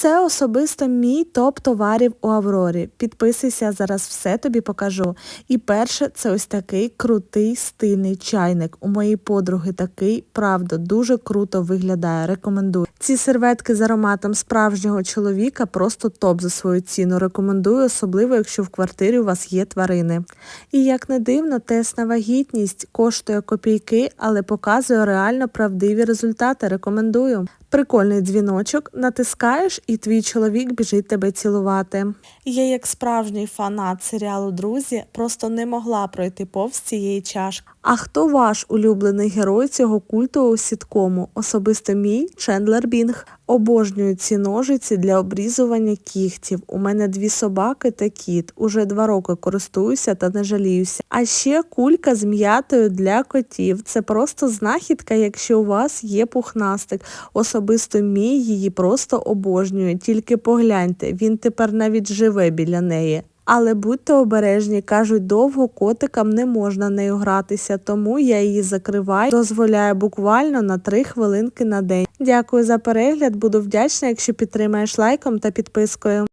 Це особисто мій топ товарів у Аврорі. Підписуйся, зараз все тобі покажу. І перше, це ось такий крутий стильний чайник. У моєї подруги такий, правда, дуже круто виглядає. Рекомендую. Ці серветки з ароматом справжнього чоловіка просто топ за свою ціну. Рекомендую, особливо якщо в квартирі у вас є тварини. І як не дивно, тест на вагітність коштує копійки, але показує реально правдиві результати. Рекомендую. Прикольний дзвіночок, натискаєш, і твій чоловік біжить тебе цілувати. Я, як справжній фанат серіалу Друзі, просто не могла пройти повз цієї чашки. А хто ваш улюблений герой цього культового сіткому? Особисто мій Чендлер Бінг. Обожнюю ці ножиці для обрізування кігтів. У мене дві собаки та кіт. Уже два роки користуюся та не жаліюся. А ще кулька з м'ятою для котів. Це просто знахідка, якщо у вас є пухнастик. Особисто мій її просто обожнює. Тільки погляньте, він тепер навіть живе біля неї. Але будьте обережні, кажуть, довго котикам не можна нею гратися, тому я її закриваю, дозволяю буквально на 3 хвилинки на день. Дякую за перегляд, буду вдячна, якщо підтримаєш лайком та підпискою.